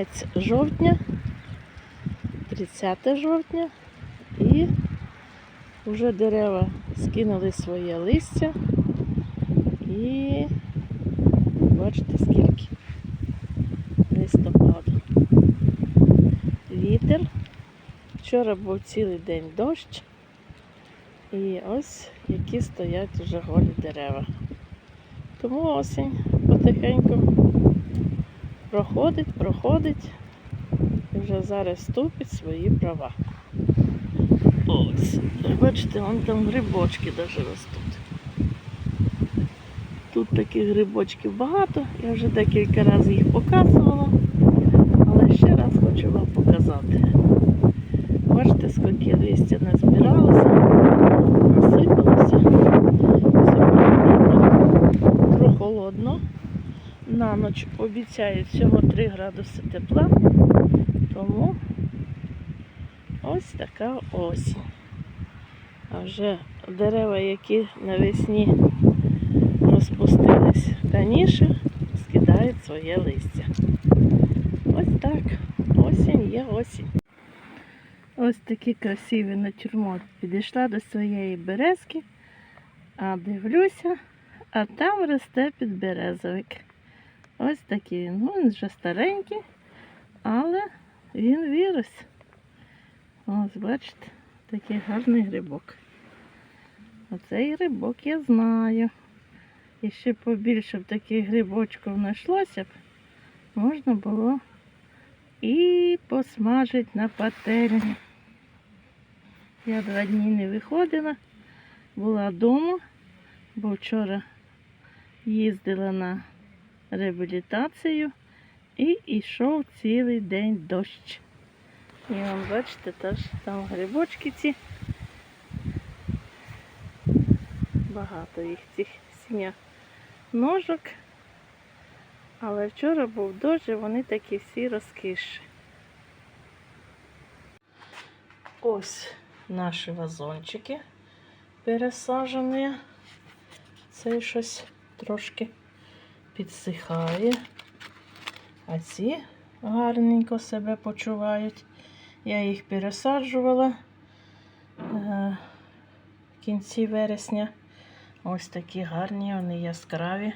кінець жовтня, 30 жовтня, і вже дерева скинули своє листя. І бачите, скільки листопаду. Вітер. Вчора був цілий день дощ. І ось які стоять вже голі дерева. Тому осінь потихеньку проходить, проходить і вже зараз вступить свої права. Ось, бачите, вон там грибочки навіть ростуть. Тут таких грибочків багато, я вже декілька разів їх показувала, але ще раз хочу вам показати. Бачите, скільки листя назбиралося, насипалося. Сьогодні прохолодно. На ніч обіцяють всього 3 градуси тепла, тому ось така осінь. А вже дерева, які навесні розпустились раніше, скидають своє листя. Ось так. Осінь є осінь. Ось такий красивий натюрморт. Підійшла до своєї березки, а дивлюся, а там росте підберезовик. Ось такий він. Ну, він вже старенький, але він вирос. Ось, бачите, такий гарний грибок. Оцей грибок я знаю. І ще побільше б таких грибочків знайшлося б, можна було і посмажити на пательні. Я два дні не виходила, була вдома, бо вчора їздила на реабілітацію і йшов цілий день дощ. І вон, бачите, теж там грибочки ці. Багато їх цих сім'я ножок. Але вчора був дощ, і вони такі всі розкиші. Ось наші вазончики пересаджені. Цей щось трошки підсихає. А ці гарненько себе почувають. Я їх пересаджувала е, в кінці вересня. Ось такі гарні, вони яскраві.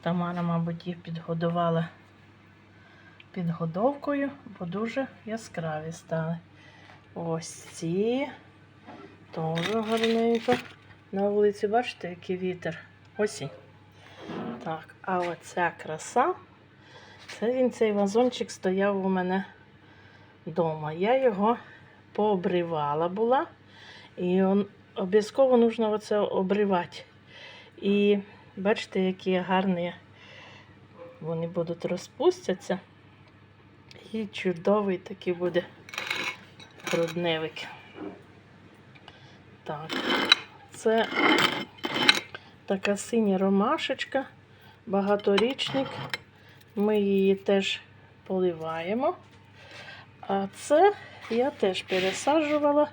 Тамара, мабуть, їх підгодувала підгодовкою, бо дуже яскраві стали. Ось ці теж гарненько. На вулиці, бачите, який вітер. Осінь. Так, а оця краса, це він цей вазончик стояв у мене вдома. Я його пообривала була. І он, обов'язково потрібно оце обривати. І бачите, які гарні вони будуть розпустяться. І чудовий такий буде грудневик. Так, це така синя ромашечка, багаторічник. Ми її теж поливаємо. А це я теж пересаджувала.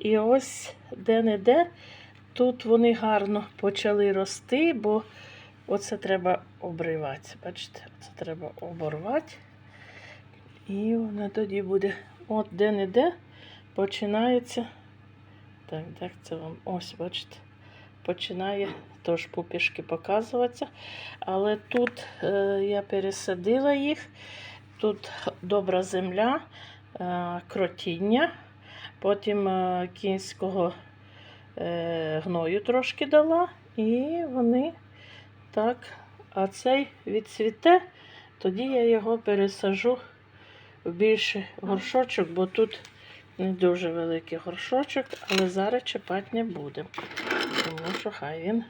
І ось де-не-де тут вони гарно почали рости, бо оце треба обривати. Бачите, це треба оборвати. І вона тоді буде от де-не-де починається. Так, так, це вам ось, бачите, починає теж пупішки показуватися. Але тут е, я пересадила їх. Тут добра земля, е, кротіння, потім е, кінського е, гною трошки дала, і вони так, а цей відцвіте, тоді я його пересажу в більший горшочок, бо тут не дуже великий горшочок, але зараз чіпати не будемо. Тому що хай він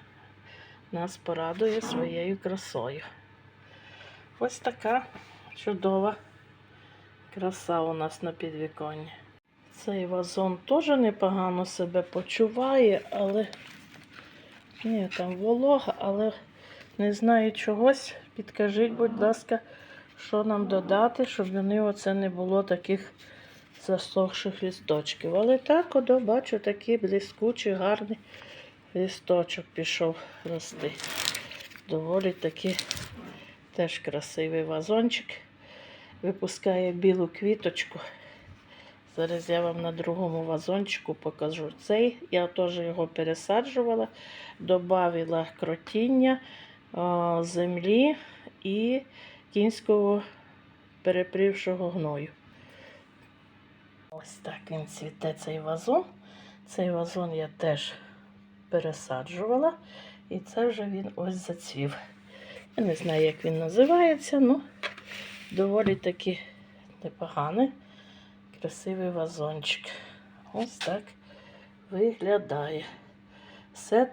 нас порадує своєю красою. Ось така чудова краса у нас на підвіконні. Цей вазон теж непогано себе почуває, але ні, там волога, але не знаю чогось. Підкажіть, будь ласка, що нам додати, щоб вони оце не було таких засохших лісточків. Але так, от, бачу, такий блискучий, гарний лісточок пішов рости. Доволі таки теж красивий вазончик. випускає білу квіточку. Зараз я вам на другому вазончику покажу. Цей я теж його пересаджувала, додавила кротіння, землі і кінського перепрівшого гною. Ось так він цвіте цей вазон. Цей вазон я теж пересаджувала. І це вже він ось зацвів. Я не знаю, як він називається, ну доволі таки непоганий, красивий вазончик. Ось так виглядає. Все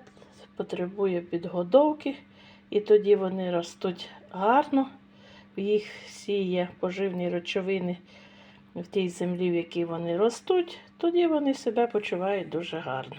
потребує підгодовки, і тоді вони ростуть гарно. В їх всі є поживні речовини в тій землі, в якій вони ростуть, тоді вони себе почувають дуже гарно.